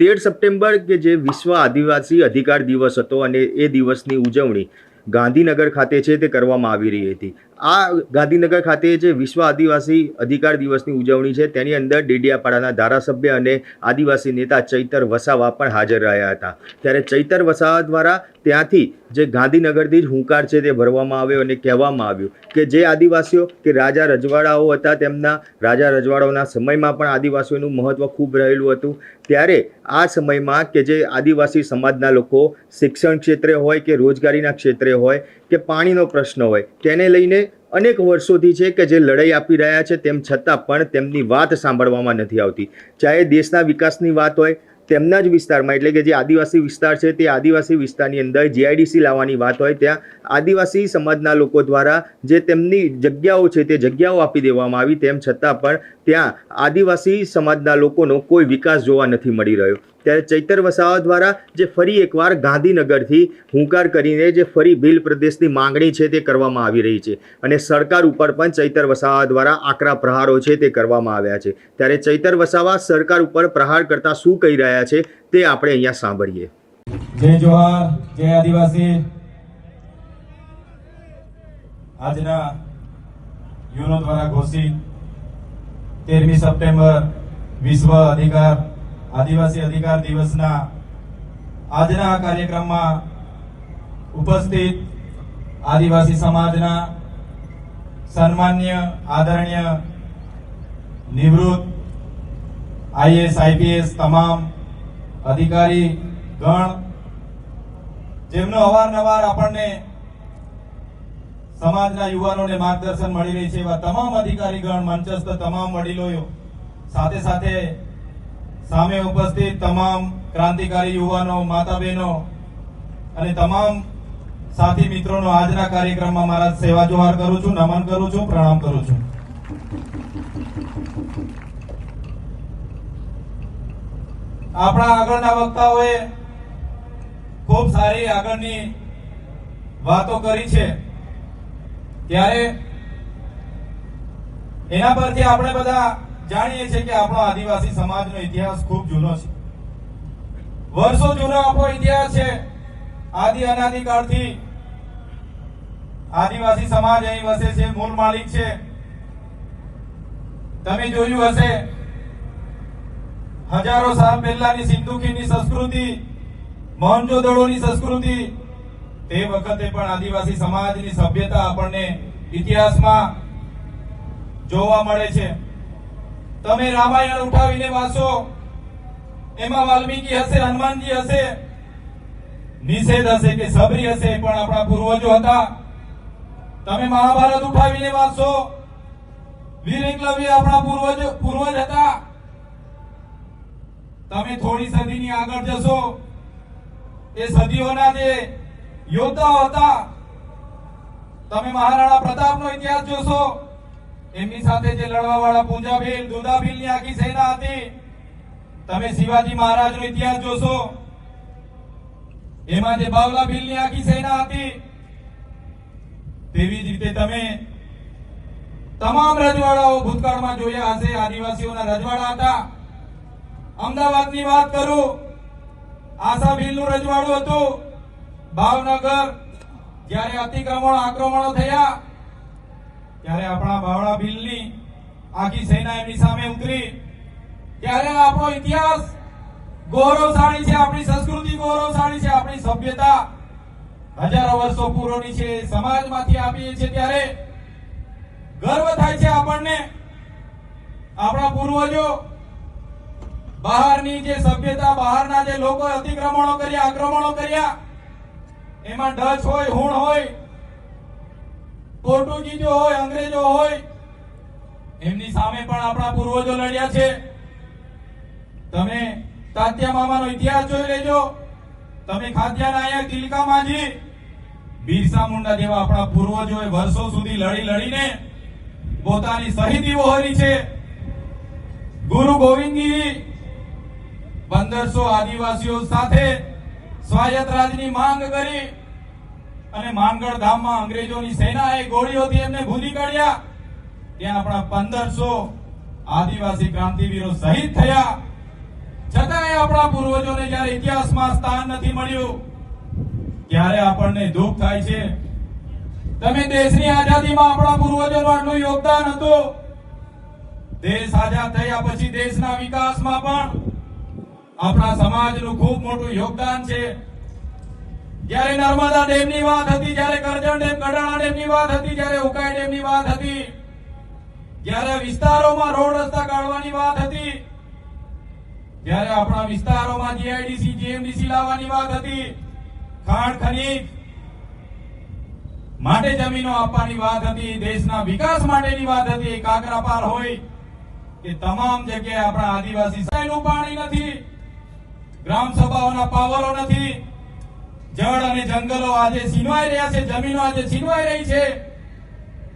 તેર સપ્ટેમ્બર કે જે વિશ્વ આદિવાસી અધિકાર દિવસ હતો અને એ દિવસની ઉજવણી ગાંધીનગર ખાતે છે તે કરવામાં આવી રહી હતી. આ ગાંધીનગર ખાતે જે વિશ્વ આદિવાસી અધિકાર દિવસની ઉજવણી છે, તેની અંદર ડેડિયાપાડાના ધારાસભ્ય અને આદિવાસી નેતા ચૈતર વસાવા પણ હાજર રહ્યા હતા. ત્યારે ચૈતર વસાવા દ્વારા ત્યાંથી જે ગાંધીનગરથી જ હુંકાર છે તે ભરવામાં આવ્યો અને કહેવામાં આવ્યું કે જે આદિવાસીઓ, કે રાજા રજવાડાઓ હતા, તેમના રાજા રજવાડાઓના સમયમાં પણ આદિવાસીઓનું મહત્ત્વ ખૂબ રહેલું હતું. ત્યારે આ સમયમાં કે જે આદિવાસી સમાજના લોકો શિક્ષણ ક્ષેત્રે હોય કે રોજગારીના ક્ષેત્રે હોય કે પાણીનો પ્રશ્ન હોય. તેને લઈને અનેક વર્ષોથી છે કે જે લડાઈ આપી રહ્યા છે તેમ છતાં પણ તેમની વાત સાંભળવામાં નથી આવતી. ચાહે દેશના વિકાસની વાત હોય, તેમના જ વિસ્તારમાં, એટલે કે જે આદિવાસી વિસ્તાર છે તે આદિવાસી વિસ્તારની અંદર જીઆઈડીસી લાવવાની વાત હોય, ત્યાં આદિવાસી સમાજના લોકો દ્વારા જે તેમની જગ્યાઓ છે તે જગ્યાઓ આપી દેવામાં આવી, તેમ છતાં પણ ત્યાં આદિવાસી સમાજના લોકોનો કોઈ વિકાસ જોવા નથી મળી રહ્યો. ત્યારે ચૈતર વસાવા દ્વારા જે ફરી એકવાર ગાંધીનગરથી હુંકાર કરીને જે ફરી ભીલ પ્રદેશની માંગણી છે તે કરવામાં આવી રહી છે. અને સરકાર ઉપર પણ ચૈતર વસાવા દ્વારા આકરા પ્રહારો છે તે કરવામાં આવ્યા છે. ત્યારે ચૈતર વસાવા સરકાર ઉપર પ્રહાર કરતા શું કહી રહ્યા છે તે આપણે અહીંયા સાંભળીએ. જય જોહાર, જય આદિવાસી. આજના યુનો દ્વારા ઘોષિત તેરમી સપ્ટેમ્બર વિશ્વ અધિકાર આદિવાસી અધિકાર દિવસના આજના આ કાર્યક્રમમાં ઉપસ્થિત આદિવાસી સમાજના સન્માન્ય, આદરણીય, નિવૃત્ત આઈએસ, આઈપીએસ તમામ અધિકારી ગણ, જેમનો અવારનવાર આપણને સમાજના યુવાનોને માર્ગદર્શન મળી રહી છે એવા તમામ અધિકારી ગણ, મંચસ્થ તમામ વડીલો સાથે સાથે સામે ઉપસ્થિત તમામ ક્રાંતિકારી યુવાનો માતા બહેનો અને તમામ સાથી મિત્રોનો આજના કાર્યક્રમમાં મારા સેવા જોહાર કરું છું, નમન કરું છું, પ્રણામ કરું છું. આપણા આગળના વક્તાઓએ ખૂબ સારી આગળની વાતો કરી છે. ત્યારે એના પરથી આપણે બધા જાણીએ છીએ કે આપણો આદિવાસી સમાજનો ઇતિહાસ ખૂબ જૂનો છે. વર્ષો જૂનો આપણો ઇતિહાસ છે. આદિ અનાદિકાળથી આદિવાસી સમાજ અહીં વસે છે, મૂળ માલિક છે. તમે જોયું હશે, હજારો સાલ પહેલાની સિંધુકીની સંસ્કૃતિ મોહનજોદડોની સંસ્કૃતિ, તે વખતે પણ આદિવાસી સમાજની સભ્યતા આપણને ઇતિહાસમાં જોવા મળે છે. તમે રામાયણ ઉઠાવીને વાંચો. એમાં વાલ્મીકી હશે, હનુમાનજી હશે. નિષેધ હશે કે સબરી હશે, પણ આપણા પૂર્વજો હતા. તમે મહાભારત ઉઠાવીને વાંચો. વીર એકલવ્ય આપણા પૂર્વજ પૂર્વજ હતા. તમે થોડી સદીની આગળ જશો. એ સદીઓના જે યોદ્ધાઓ હતા, તમે મહારાણા પ્રતાપનો ઇતિહાસ જોશો. એમની સાથે જે લડવા વાળા પૂંજાભીલ દુદાભીલની આખી સેના હતી, તમે શિવાજી મહારાજનો ઇતિહાસ જોશો. એમાં જે બાવલા ભીલની આખી સેના હતી, તેવી જ રીતે તમે તમામ રજવાડાઓ ભૂતકાળમાં જોયા હશે. આદિવાસીઓના રજવાડા હતા. અમદાવાદની વાત કરું આશા ભીલનું રજવાડું હતું. ભાવનગર, જ્યારે અતિક્રમણ, આક્રમણો થયા ત્યારે આપણા બાવળા ભીલની આખી સેના એમની સામે ઉતરી. ત્યારે આપણો ઇતિહાસ ગૌરવશાળી છે, આપણી સંસ્કૃતિ ગૌરવશાળી છે, આપણી સભ્યતા હજારો વર્ષો પૂર્વની છે, સમાજમાંથી આપીએ છીએ. ત્યારે ગર્વ થાય છે આપણને. આપણા પૂર્વજો બહારની જે સભ્યતા, બહારના જે લોકો અતિક્રમણો કર્યા, આક્રમણો કર્યા, એમાં ડચ હોય, હુણ હોય પોર્ટુગીઝો હોય, અંગ્રેજો હોય, એમની સામે પણ આપણા પૂર્વજો લડ્યા છે. તમે તાત્યા મામાનો ઇતિહાસ જોઈ લેજો. તમે ખાદ્યા નાયક તિલકા માજી, બિરસા મુંડા જેવા આપણા પૂર્વજોએ વર્ષો સુધી લડી લડીને પોતાની શહીદી વહોરી છે. ગુરુ ગોવિંદગીરી પંદરસો આદિવાસીઓ સાથે સ્વાયત્ત રાજની માંગ કરી અને માનગઢ ધામમાં અંગ્રેજોની સેનાએ ગોળીઓથી એમને ભૂલી કાઢ્યા. ત્યાં આપણા પંદરસો આદિવાસી ક્રાંતિવીરો શહીદ થયા. છતાંય આપણા પૂર્વજોને જ્યારે ઇતિહાસમાં સ્થાન નથી મળ્યું, ત્યારે આપણને દુઃખ થાય છે. તમે દેશની આઝાદીમાં આપણા પૂર્વજોનું આટલું યોગદાન હતું. દેશ આઝાદ થયા પછી દેશના વિકાસમાં પણ આપણા સમાજનું ખૂબ મોટું યોગદાન છે. જ્યારે નર્મદા ડેમની વાત હતી, જ્યારે કરજણ ડેમ કડાણા ડેમની વાત હતી, જ્યારે ઉકાઈ ડેમની વાત હતી, જ્યારે વિસ્તારોમાં રોડ રસ્તા કાઢવાની વાત હતી, જ્યારે આપણા વિસ્તારોમાં જીઆઈડીસી, જીએમડીસી લાવવાની વાત હતી, ખાણ ખનીજ માટે જમીનો આપવાની વાત હતી, દેશના વિકાસ માટેની વાત હતી કાકરાપાર હોય એ તમામ જગ્યાએ આપણા આદિવાસી સમુદાયનું પાણી નથી ગ્રામ સભાઓના પાવરો નથી જળ અને જંગલો આજે છીનવાઈ રહ્યા છે, જમીનો આજે છીનવાઈ રહી છે.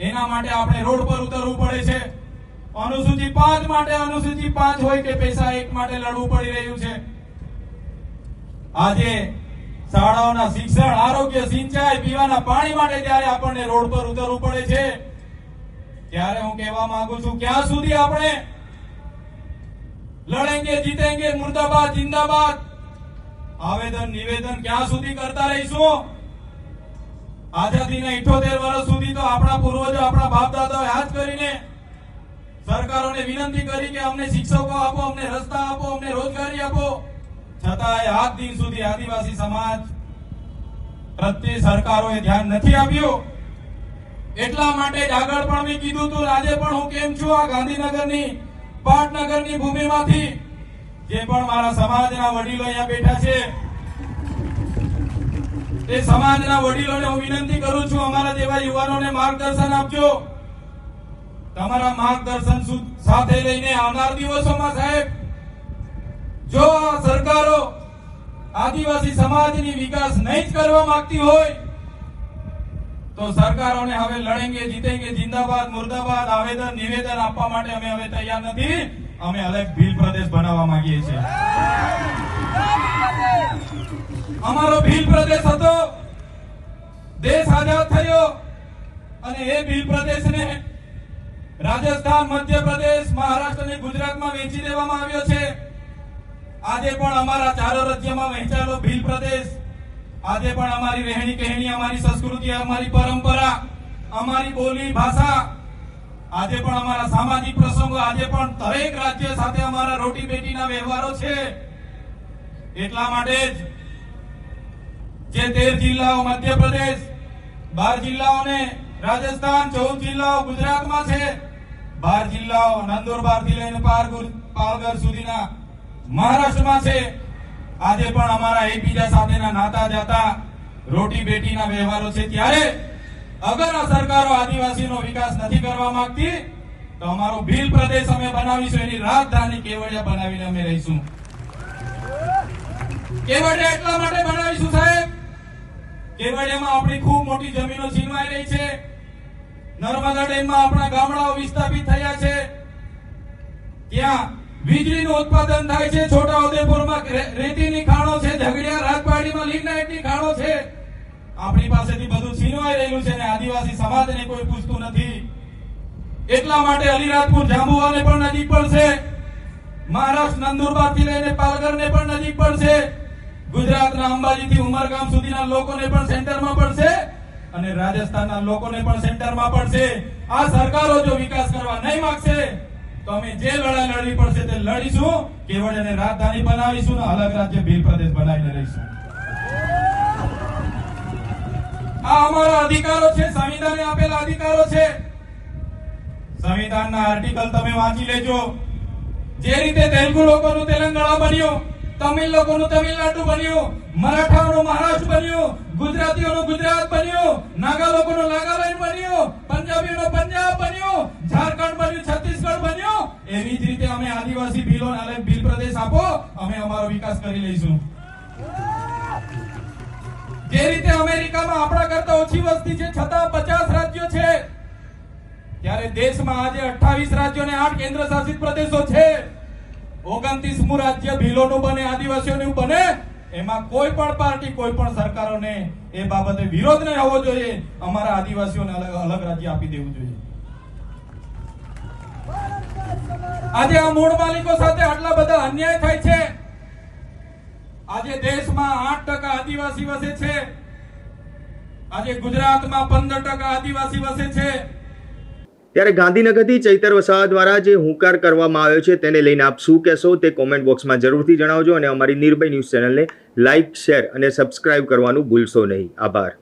એના માટે આપણે રોડ પર ઉતરવું પડે છે. અનુસૂચિત પાંચ માટે અનુસૂચિત પાંચ હોય કે પૈસા એક માટે લડવું પડી રહ્યું છે. આજે શાળાઓના શિક્ષણ, આરોગ્ય, સિંચાઈ, પીવાના પાણી માટે ત્યારે આપણને રોડ પર ઉતરવું પડે છે, ત્યારે હું કહેવા માંગુ છું, ક્યાં સુધી આપણે લડેંગે, જીતેંગે, મુર્દાબાદ, જિંદાબાદ? આવેદન, નિવેદન ક્યાં સુધી કરતા રહીશું? આઝાદીના 78 વર્ષ સુધી તો આપણા પૂર્વજો, આપણા બાપ દાદાઓએ યાદ કરીને સરકારોને વિનંતી કરી કે અમને શિક્ષકો આપો, અમને રસ્તા આપો, અમને રોજગારી આપો. છતાંય આજ દિન સુધી આદિવાસી સમાજ પ્રત્યે સરકારોએ ધ્યાન નથી આપ્યું. એટલા માટે જ આગળ પણ મેં કીધું હતું આજે પણ હું કેમ છું આ ગાંધીનગરની, પાટનગરની ભૂમિમાંથી? જે પણ મારા સમાજના વડીલો અહીંયા બેઠા છે તે સમાજના વડીલોને હું વિનંતી કરું છું, અમારા જેવા યુવાનોને માર્ગદર્શન આપજો. તમારા માર્ગદર્શન સાથે લઈને આવનાર દિવસોમાં સાહેબ, જો આ સરકારો આદિવાસી સમાજની વિકાસ નહીં જ કરવા માંગતી હોય, તો સરકારોને હવે લડેંગે, જીતેંગે, જિંદાબાદ, મુર્દાબાદ, આવેદન, નિવેદન આપવા માટે અમે હવે તૈયાર નથી. અમે અલગ ભીલ પ્રદેશ બનાવવા માંગીએ છીએ. અમારો ભીલ પ્રદેશ હતો. દેશ આઝાદ થયો. અને એ ભીલ પ્રદેશને રાજસ્થાન, મધ્યપ્રદેશ, મહારાષ્ટ્ર અને ગુજરાતમાં વેચી દેવામાં આવ્યો છે. આજે પણ અમારા ચારો રાજ્યમાં વહેંચાયેલો ભીલ પ્રદેશ. આજે પણ અમારી રહેણી કહેણી અમારી સંસ્કૃતિ, અમારી પરંપરા, અમારી બોલી, ભાષા આજે પણ અમારા સામાજિક પ્રસંગો, આજે પણ દરેક રાજ્ય સાથે અમારા રોટી બેટીના વ્યવહારો છે. એટલા માટે જ જે તેર જિલ્લાઓ મધ્યપ્રદેશ, બાર જિલ્લાઓને રાજસ્થાન, ચૌદ જિલ્લાઓ ગુજરાતમાં છે, બાર જિલ્લાઓ નંદુરબારથી લઈને પાલઘર સુધીના મહારાષ્ટ્રમાં છે. આજે પણ અમારા એકબીજા સાથેના નાતા જાતા રોટી બેટીના વ્યવહારો છે. ત્યારે અગર આ સરકારો આદિવાસીનો વિકાસ નથી કરવા માંગતી, તો અમારો ભીલ પ્રદેશ અમે બનાવીશું, એની રાજધાની કેવડિયા બનાવીને અમે રહીશું. કેવડિયા એટલા માટે બનાવીશું સાહેબ? કેવડિયામાં આપણી ખૂબ મોટી જમીનો છીનવાઈ રહી છે. નર્મદા ડેમમાં આપણા ગામડાઓ વિસ્થાપિત થયા છે. ત્યાં વીજળીનું ઉત્પાદન થાય છે. છોટા ઉદેપુરમાં રેતીની ખાણો છે. ઝઘડિયા રાજપાડીમાં લિગ્નાઇટની ખાણો છે. આપણી પાસેથી બધું છીનવાઈ રહેલું છે અને આદિવાસી સમાજને કોઈ પૂછતું નથી. એટલા માટે અલીરાજપુર જાંબુવાને પણ નજીક પડશે મહારાષ્ટ્ર નંદુરબારથી લઈને પાલઘરને પણ નજીક પડશે ગુજરાતના અંબાજીથી ઉમરગામ સુધીના લોકોને પણ સેન્ટરમાં પડશે અને રાજસ્થાનના લોકોને પણ સેન્ટરમાં પડશે આ સરકારો જો વિકાસ કરવા નહીં માંગશે, તો અમે જે લડાઈ લડવી પડશે તે લડીશું કેવડિયાને રાજધાની બનાવીશું ને અલગ રાજ્ય ભીલ પ્રદેશ બનાવીને રહીશું. આ અમારા અધિકારો છે, સંવિધાને આપેલા અધિકારો છે. સંવિધાનના આર્ટિકલ તમે વાંચી લેજો. જે રીતે તેલુગુ લોકોનું તેલંગાણા બન્યું, તમિલ લોકોનું તમિલનાડુ બન્યું, મરાઠાઓનું મહારાષ્ટ્ર બન્યું, ગુજરાતીઓનું ગુજરાત બન્યું, નાગા લોકોનું નાગાલેન્ડ બન્યું, પંજાબીઓનું પંજાબ બન્યું, ઝારખંડ બન્યું, છત્તીસગઢ બન્યું. એવી જ રીતે અમે આદિવાસી ભીલોને અને ભીલ પ્રદેશ આપો, અમે અમારો વિકાસ કરી લઈશું. જે રીતે અમેરિકામાં આપણા કરતા ઓછી વસ્તી છે, છતાં પચાસ રાજ્યો છે. ત્યારે દેશમાં આજે 28 રાજ્યો અને આઠ કેન્દ્ર શાસિત પ્રદેશો છે. 29મું રાજ્ય ભીલોનું બને, આદિવાસીઓનું બને. એમાં કોઈ પણ પાર્ટી, કોઈ પણ સરકારોને એ બાબતે વિરોધ નહીં હોવો જોઈએ. અમારા આદિવાસીઓને અલગ અલગ રાજ્ય આપી દેવું જોઈએ. આજે આ મૂળ માલિકો સાથે આટલા બધા અન્યાય થાય છે. આજે દેશમાં આઠ ટકા આદિવાસી વસે છે. આજે ગુજરાતમાં પંદર ટકા આદિવાસી વસે છે. ત્યારે ગાંધીનગરથી ચૈતર વસાવા દ્વારા જે હુંકાર કરવામાં આવ્યો છે તેને લઈને આપ શું કહેશો તે કોમેન્ટ બોક્સમાં જરૂરથી જણાવજો અને અમારી નિર્ભય ન્યૂઝ ચેનલને લાઇક શેર અને સબસ્ક્રાઇબ કરવાનું ભૂલશો નહીં. આભાર.